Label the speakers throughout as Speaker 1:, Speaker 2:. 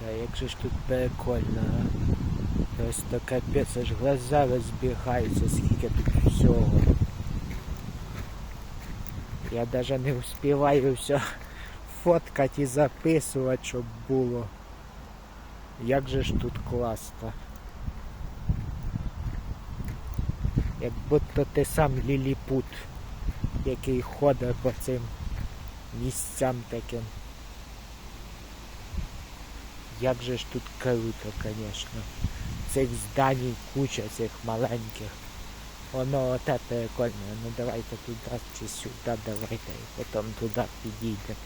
Speaker 1: Та як же ж тут прикольно, а? Просто капець, аж глаза розбігаються, скільки тут всього. Я даже не успіваю все фоткати і записувати, щоб було. Як же ж тут класно. Як будто ти сам ліліпут, який ходить по цим місцям таким. Як же ж тут круто, звісно. Цих зданій куча, цих маленьких. Воно оте прикольне. Ну давайте туди чи сюди, давайте і потім туди підійдемо.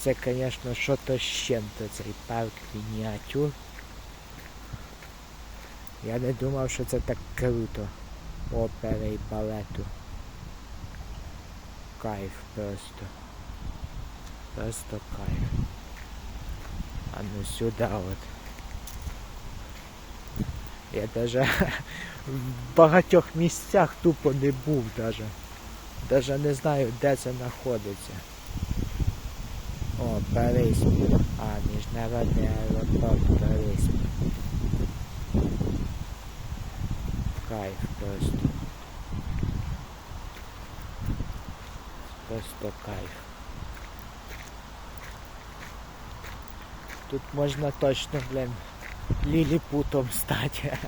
Speaker 1: Це, звісно, що-то з чим-то цей парк мініатюр. Я не думав, що це так круто. Опери і балету. Кайф просто. Просто кайф. А ну сюди от. Я даже в багатьох місцях тупо не був даже. Даже не знаю, де це знаходиться. О, Бориспіль. А, міжнародний аеропорт Бориспіль. Кайф просто. Просто кайф. Тут можна точно, блин, ліліпутом стати.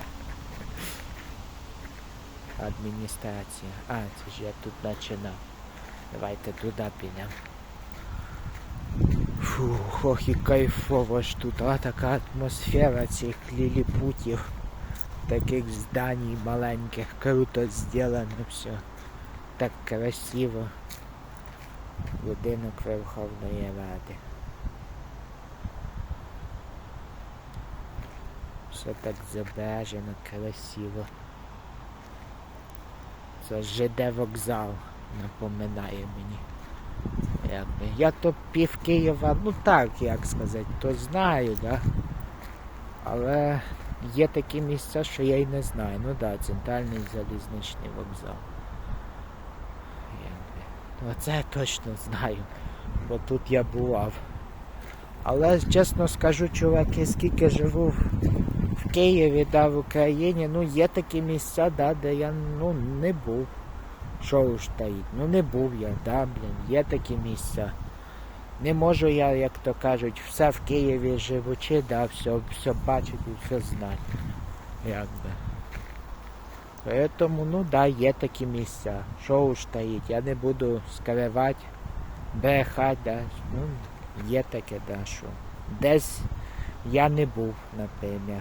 Speaker 1: Адміністрація. А, це ж я тут починав. Давайте туди підемо. Фух, ох і кайфово ж тут, а така атмосфера цих ліліпутів, таких зданій маленьких, круто зроблено все. Так красиво. Будинок Верховної Ради. Все так зображено, красиво. Це ЖД вокзал напоминає мені. Якби. Я то пів Києва, ну так, як сказати, то знаю, да. Але є такі місця, що я й не знаю. Ну да, центральний залізничний вокзал. Якби. Ну, Оце я точно знаю, бо тут я бував. Але чесно скажу, чуваки, скільки живу Києві, да, в Україні, ну є такі місця, да, де я ну, не був. Що уж таїть? Ну не був я, да, блін, є такі місця. Не можу я, як то кажуть, все в Києві живучи, да, все, все бачити, все знати. Якби. Поэтому, ну да, є такі місця. Що уж таїть, я не буду скривати, брехати, да. Ну, є таке, да, що. Десь я не був, наприклад.